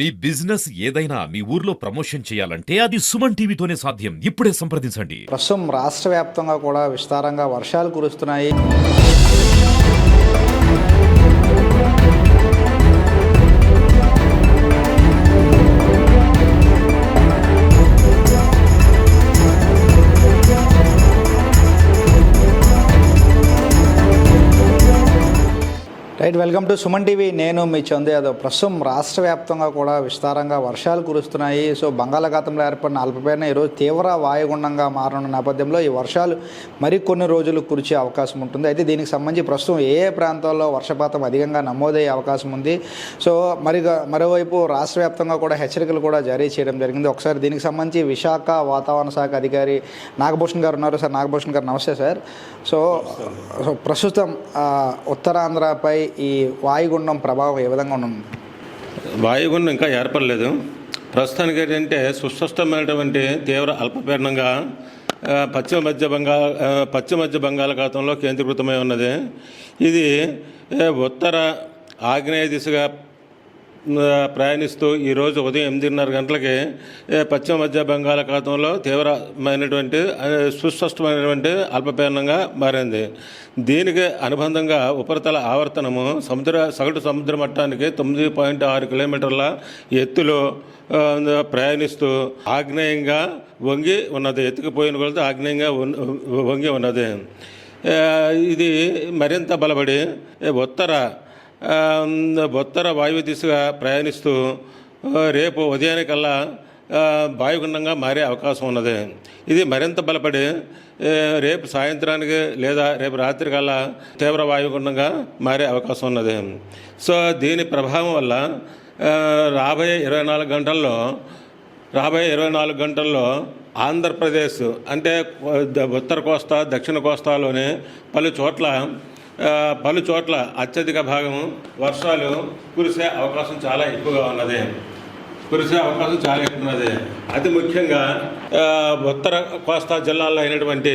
మీ business ఏదైనా మీ ఊర్లో promotion చేయాలంటే అది సుమన్ టీవీతోనే సాధ్యం. ఇప్పుడే సంప్రదించండి. ప్రస్తుతం రాష్ట్ర వ్యాప్తంగా కూడా విస్తారంగా వర్షాలు కురుస్తున్నాయి. Right welcome to Suman TV నేను మీ చందు యాదవ్. ప్రస్తుతం రాష్ట్ర వ్యాప్తంగా కూడా విస్తారంగా వర్షాలు కురుస్తున్నాయి. సో బంగాళాఖాతంలో ఏర్పడిన అల్పపీడనం ఈరోజు తీవ్ర వాయుగుండంగా మారనున్న నేపథ్యంలో ఈ వర్షాలు మరికొన్ని రోజులు కురిచే అవకాశం ఉంటుంది. అయితే దీనికి సంబంధించి ప్రస్తుతం ఏ ఏ ప్రాంతాల్లో వర్షపాతం అధికంగా నమోదయ్యే అవకాశం ఉంది? సో మరి మరోవైపు రాష్ట్ర వ్యాప్తంగా కూడా హెచ్చరికలు కూడా జారీ చేయడం జరిగింది. ఒకసారి దీనికి సంబంధించి విశాఖ వాతావరణ శాఖ అధికారి నాగభూషణ్ గారు ఉన్నారు. సార్ నాగభూషణ్ గారు నమస్తే సార్. సో ప్రస్తుతం ఉత్తరాంధ్రపై ఈ వాయుగుండం ప్రభావం ఏ విధంగా ఉంది వాయుగుండం ఇంకా ఏర్పడలేదు. ప్రస్తుతానికి ఏంటంటే సుస్పష్టమైనటువంటి తీవ్ర అల్పపీడనంగా పశ్చిమ మధ్య బంగాళ పశ్చిమ మధ్య బంగాళాఖాతంలో కేంద్రీకృతమై ఉన్నది. ఇది ఉత్తర ఆగ్నేయ దిశగా ప్రయాణిస్తూ ఈరోజు ఉదయం ఎనిమిదిన్నర గంటలకి పశ్చిమ మధ్య బంగాళాఖాతంలో తీవ్రమైనటువంటి సుస్పష్టమైనటువంటి అల్పపీడనంగా మారింది. దీనికి అనుబంధంగా ఉపరితల ఆవర్తనము సముద్ర సగటు సముద్ర మట్టానికి తొమ్మిది పాయింట్ ఆరు కిలోమీటర్ల ఎత్తులో ప్రయాణిస్తూ ఆగ్నేయంగా వంగి ఉన్నది. ఎత్తుకుపోయిన కొలత ఆగ్నేయంగా వంగి ఉన్నది. ఇది మరింత బలపడి ఉత్తర ఉత్తర వాయువు దిశగా ప్రయాణిస్తూ రేపు ఉదయానికల్లా వాయుగుండంగా మారే అవకాశం ఉన్నది. ఇది మరింత బలపడి రేపు సాయంత్రానికి లేదా రేపు రాత్రి కల్లా తీవ్ర వాయుగుండంగా మారే అవకాశం ఉన్నది. సో దీని ప్రభావం వల్ల రాబోయే ఇరవై నాలుగు గంటల్లో రాబోయే ఇరవై నాలుగు గంటల్లో ఆంధ్రప్రదేశ్ అంటే ఉత్తర కోస్తా దక్షిణ కోస్తాలోని పలు చోట్ల పలు చోట్ల అత్యధిక భాగం వర్షాలు కురిసే అవకాశం చాలా ఎక్కువగా ఉన్నది. కురిసే అవకాశం చాలా ఎక్కువ ఉన్నది. అతి ముఖ్యంగా ఉత్తర కోస్తా జిల్లాల్లో అయినటువంటి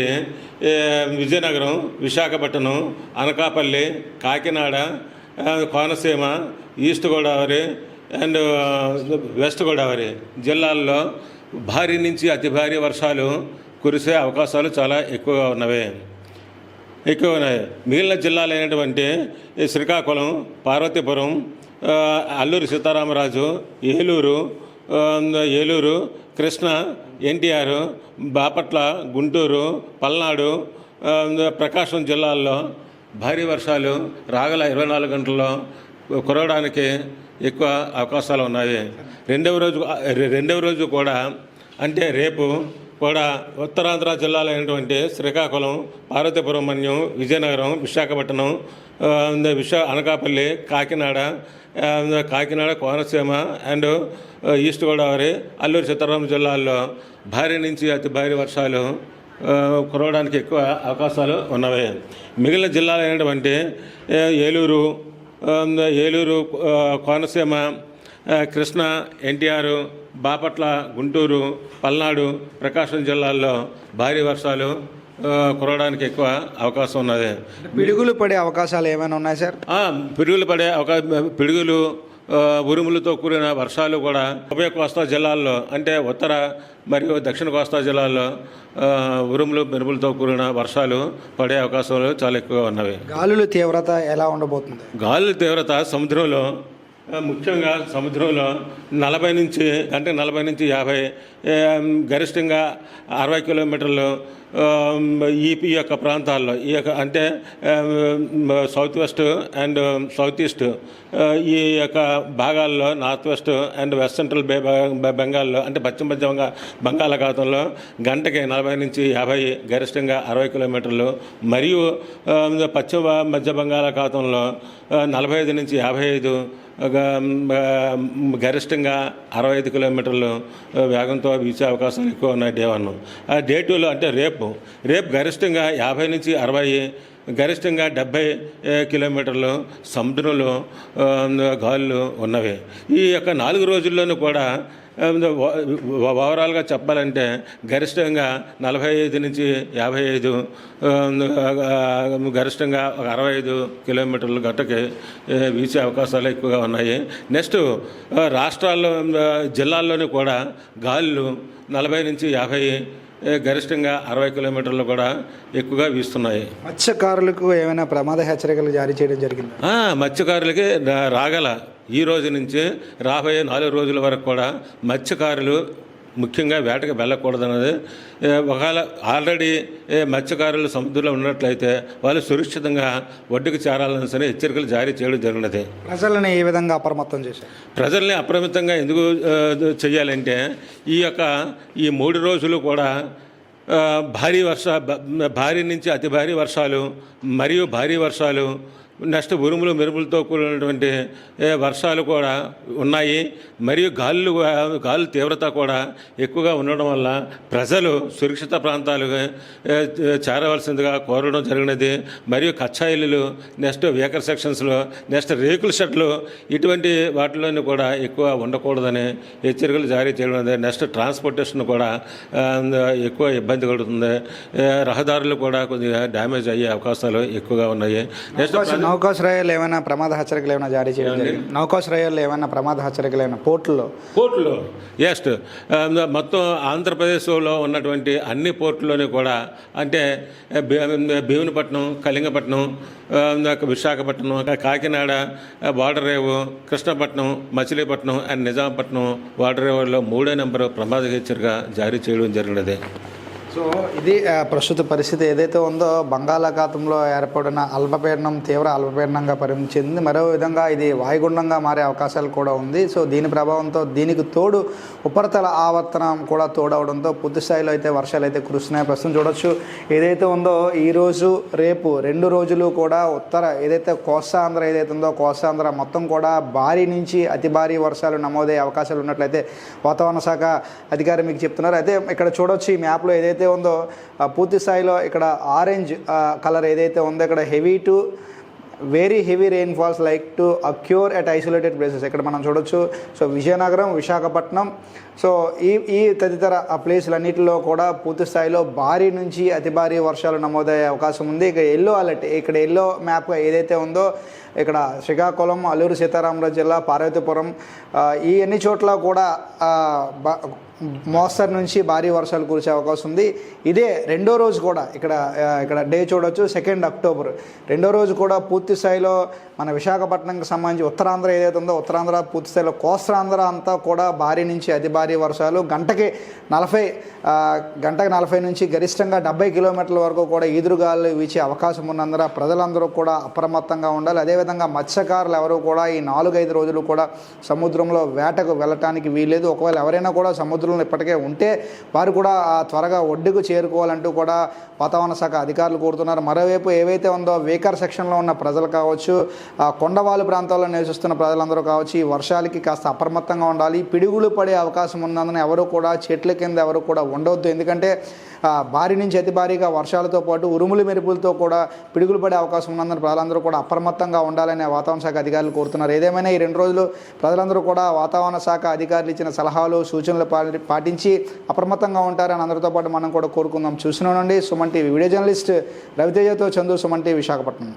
Vizianagaram Visakhapatnam Anakapalli Kakinada Konaseema east Godavari and west Godavari జిల్లాల్లో భారీ నుంచి అతి భారీ వర్షాలు కురిసే అవకాశాలు చాలా ఎక్కువగా ఉన్నవి. ఎక్కువ ఉన్నాయి మిగిలిన జిల్లాలు అయినటువంటి శ్రీకాకుళం పార్వతీపురం అల్లూరి సీతారామరాజు ఏలూరు ఏలూరు కృష్ణ ఎన్టీఆర్ బాపట్ల గుంటూరు పల్నాడు ప్రకాశం జిల్లాల్లో భారీ వర్షాలు రాగల ఇరవై నాలుగు గంటల్లో కురవడానికి ఎక్కువ అవకాశాలు ఉన్నాయి. రెండవ రోజు రెండవ రోజు కూడా అంటే రేపు కూడా ఉత్తరాంధ్ర జిల్లాలో అయినటువంటి శ్రీకాకుళం పార్వతీపురమన్యం విజయనగరం విశాఖపట్నం ఆ, విశా అనకాపల్లి కాకినాడ కాకినాడ కోనసీమ అండ్ ఈస్ట్ గోదావరి అల్లూరు సీతారాం జిల్లాల్లో భారీ నుంచి అతి భారీ వర్షాలు కురవడానికి ఎక్కువ అవకాశాలు ఉన్నవి. మిగిలిన జిల్లాలు అయినటువంటి ఏలూరు ఏలూరు కోనసీమ కృష్ణ ఎన్టీఆర్ బాపట్ల గుంటూరు పల్నాడు ప్రకాశం జిల్లాల్లో భారీ వర్షాలు కురవడానికి ఎక్కువ అవకాశం ఉన్నది. పిడుగులు పడే అవకాశాలు ఏమైనా ఉన్నాయి సార్? పిడుగులు పడే ఒక పిడుగులు ఉరుములతో కూడిన వర్షాలు కూడా ఉభయ కోస్తా జిల్లాల్లో అంటే ఉత్తర మరియు దక్షిణ కోస్తా జిల్లాల్లో ఉరుములు మెరుపులతో కూడిన వర్షాలు పడే అవకాశాలు చాలా ఎక్కువగా ఉన్నవి. గాలుల తీవ్రత ఎలా ఉండబోతుంది? గాలుల తీవ్రత సముద్రంలో ముఖ్యంగా సముద్రంలో నలభై నుంచి అంటే నలభై నుంచి యాభై గరిష్టంగా అరవై కిలోమీటర్లు ఈ ఈ యొక్క ప్రాంతాల్లో ఈ యొక్క అంటే south west and south east ఈ యొక్క భాగాల్లో north west and west central bay బెంగాల్లో అంటే పశ్చిమ మధ్య బంగాళాఖాతంలో గంటకి నలభై నుంచి యాభై గరిష్టంగా అరవై కిలోమీటర్లు మరియు పశ్చిమ మధ్య బంగాళాఖాతంలో నలభై ఐదు నుంచి యాభై ఐదు గరిష్టంగా అరవై ఐదు కిలోమీటర్లు వేగంతో వీచే అవకాశాలు ఎక్కువ ఉన్నాయి డే వన్. ఆ డే టూలో అంటే రేపు. రేపు గరిష్టంగా యాభై నుంచి అరవై గరిష్టంగా డెబ్బై కిలోమీటర్లు సముద్రంలో గాలులు ఉన్నవి. ఈ యొక్క నాలుగు రోజుల్లోనూ కూడా ఓవరాల్గా చెప్పాలంటే గరిష్టంగా నలభై ఐదు నుంచి యాభై ఐదు గరిష్టంగా ఒక అరవై ఐదు కిలోమీటర్ల గట్టకి ఆ, వీచే అవకాశాలు ఎక్కువగా ఉన్నాయి. నెక్స్ట్ రాష్ట్రాల్లో జిల్లాల్లోనూ కూడా గాలులు నలభై నుంచి యాభై గరిష్టంగా అరవై కిలోమీటర్లు కూడా ఎక్కువగా వీస్తున్నాయి. మత్స్యకారులకు ఏమైనా ప్రమాద హెచ్చరికలు జారీ చేయడం జరిగింది? మత్స్యకారులకి రాగల. ఈ రోజు నుంచి రాబోయే నాలుగు రోజుల వరకు కూడా మత్స్యకారులు ముఖ్యంగా వేటకు వెళ్ళకూడదన్నది. ఒకవేళ ఆల్రెడీ మత్స్యకారులు సముద్రంలో ఉన్నట్లయితే వాళ్ళు సురక్షితంగా ఒడ్డుకు చేరాలని సరే హెచ్చరికలు జారీ చేయడం జరిగినది. ప్రజలని ఏ విధంగా అప్రమత్తం చేశారు? ప్రజల్ని అప్రమితంగా ఎందుకు చేయాలంటే ఈ యొక్క ఈ మూడు రోజులు కూడా భారీ వర్ష భారీ నుంచి అతి భారీ వర్షాలు మరియు భారీ వర్షాలు నెక్స్ట్ ఉరుములు మెరుపులతో కూడినటువంటి వర్షాలు కూడా ఉన్నాయి. మరియు గాలులు గాలి తీవ్రత కూడా ఎక్కువగా ఉండడం వల్ల ప్రజలు సురక్షిత ప్రాంతాలుగా చేరవలసిందిగా కోరడం జరిగినది. మరియు కచ్చా ఇల్లులు నెక్స్ట్ వేకర్ సెక్షన్స్లో నెక్స్ట్ రేకుల షెడ్లు ఇటువంటి వాటిలోని కూడా ఎక్కువ ఉండకూడదని హెచ్చరికలు జారీ చేయడం అనేది నెక్స్ట్ ట్రాన్స్పోర్టేషన్ కూడా ఎక్కువ ఇబ్బంది కలుగుతుంది. రహదారులు కూడా కొద్దిగా డ్యామేజ్ అయ్యే అవకాశాలు ఎక్కువగా ఉన్నాయి. నెక్స్ట్ నౌకాశ్రయాలు ఏమైనా ప్రమాద హెచ్చరికలు ఏమైనా జారీ చేయడం జరిగింది? నౌకాశ్రయాలు ఏమైనా ప్రమాద హెచ్చరికలు ఏమైనా? పోర్టుల్లో పోర్టులు. ఎస్ట్ మొత్తం ఆంధ్రప్రదేశ్లో ఉన్నటువంటి అన్ని పోర్టుల్లోని కూడా అంటే భీ- భీమునిపట్నం కళింగపట్నం నాకు విశాఖపట్నం కాకినాడ వాటర్ రేవు కృష్ణపట్నం మచిలీపట్నం అండ్ నిజాంపట్నం వాటర్ రేవుల్లో మూడో నెంబరు ప్రమాద హెచ్చరిక జారీ చేయడం జరిగినది. సో ఇది ప్రస్తుత పరిస్థితి ఏదైతే ఉందో బంగాళాఖాతంలో ఏర్పడిన అల్పపీడనం తీవ్ర అల్పపీడనంగా పరిణమించింది మరో విధంగా ఇది వాయుగుండంగా మారే అవకాశాలు కూడా ఉంది. సో దీని ప్రభావంతో దీనికి తోడు ఉపరితల ఆవర్తనం కూడా తోడవడంతో పూర్తి స్థాయిలో అయితే వర్షాలు అయితే కురుస్తున్నాయి. ప్రస్తుతం చూడొచ్చు ఏదైతే ఉందో ఈరోజు రేపు రెండు రోజులు కూడా ఉత్తర ఏదైతే కోస్తాంధ్ర ఏదైతే ఉందో కోస్తాంధ్ర మొత్తం కూడా భారీ నుంచి అతి భారీ వర్షాలు నమోదయ్యే అవకాశాలు ఉన్నట్లయితే వాతావరణ శాఖ అధికారి మీకు చెప్తున్నారు. అయితే ఇక్కడ చూడొచ్చు ఈ మ్యాప్లో ఏదైతే ఉందో పూర్తి స్థాయిలో ఇక్కడ ఆరెంజ్ కలర్ ఏదైతే ఉందో ఇక్కడ heavy to very heavy rainfalls likely to occur at isolated places ఇక్కడ మనం చూడొచ్చు. సో విజయనగరం విశాఖపట్నం. సో ఈ ఈ తదితర ఆ కూడా పూర్తి స్థాయిలో భారీ నుంచి అతి భారీ వర్షాలు నమోదయ్యే అవకాశం ఉంది. ఇక ఎల్లో అలర్ట్ ఇక్కడ ఎల్లో మ్యాప్ ఏదైతే ఉందో ఇక్కడ శ్రీకాకుళం అల్లూరు సీతారామరాజు జిల్లా పార్వతీపురం ఈ అన్ని చోట్ల కూడా మోస్తరు నుంచి భారీ వర్షాలు కురిసే అవకాశం ఉంది. ఇదే రెండో రోజు కూడా ఇక్కడ ఇక్కడ డే చూడొచ్చు సెకండ్ అక్టోబర్ రెండో రోజు కూడా పూర్తి స్థాయిలో మన విశాఖపట్నంకి సంబంధించి ఉత్తరాంధ్ర ఏదైతే ఉందో ఉత్తరాంధ్ర పూర్తి స్థాయిలో కోస్తాంధ్ర అంతా కూడా భారీ నుంచి అతి భారీ వర్షాలు. గంటకి నలభై గంటకి నలభై నుంచి గరిష్టంగా డెబ్బై కిలోమీటర్ల వరకు కూడా ఈదురుగాలు వీచే అవకాశం ఉన్నందున ప్రజలందరూ కూడా అప్రమత్తంగా ఉండాలి. అదే అదేవిధంగా మత్స్యకారులు ఎవరు కూడా ఈ నాలుగైదు రోజులు కూడా సముద్రంలో వేటకు వెళ్ళటానికి వీల్లేదు. ఒకవేళ ఎవరైనా కూడా సముద్రంలో ఇప్పటికే ఉంటే వారు కూడా త్వరగా ఒడ్డుకు చేరుకోవాలంటూ కూడా వాతావరణ శాఖ అధికారులు కోరుతున్నారు. మరోవైపు ఏవైతే ఉందో వేకర్ సెక్షన్లో ఉన్న ప్రజలు కావచ్చు ఆ కొండవాలు ప్రాంతాల్లో నివసిస్తున్న ప్రజలందరూ కావచ్చు ఈ వర్షాలకి కాస్త అప్రమత్తంగా ఉండాలి. పిడుగులు పడే అవకాశం ఉన్నందున ఎవరు కూడా చెట్ల కింద ఎవరు కూడా ఉండవద్దు ఎందుకంటే భారీ నుంచి అతి భారీగా వర్షాలతో పాటు ఉరుములు మెరుపులతో కూడా పిడుగులు పడే అవకాశం ఉన్నందున ప్రజలందరూ కూడా అప్రమత్తంగా ఉండాలని వాతావరణ శాఖ అధికారులు కోరుతున్నారు. ఏదేమైనా ఈ రెండు రోజులు ప్రజలందరూ కూడా వాతావరణ శాఖ అధికారులు ఇచ్చిన సలహాలు సూచనలు పాటించి అప్రమత్తంగా ఉంటారని అందరితో పాటు మనం కూడా కోరుకుందాం. చూసిన నుండి సుమన్ టీవీ. వీడియో జర్నలిస్ట్ రవితేజతో చందు సుమన్ టీవీ విశాఖపట్నం.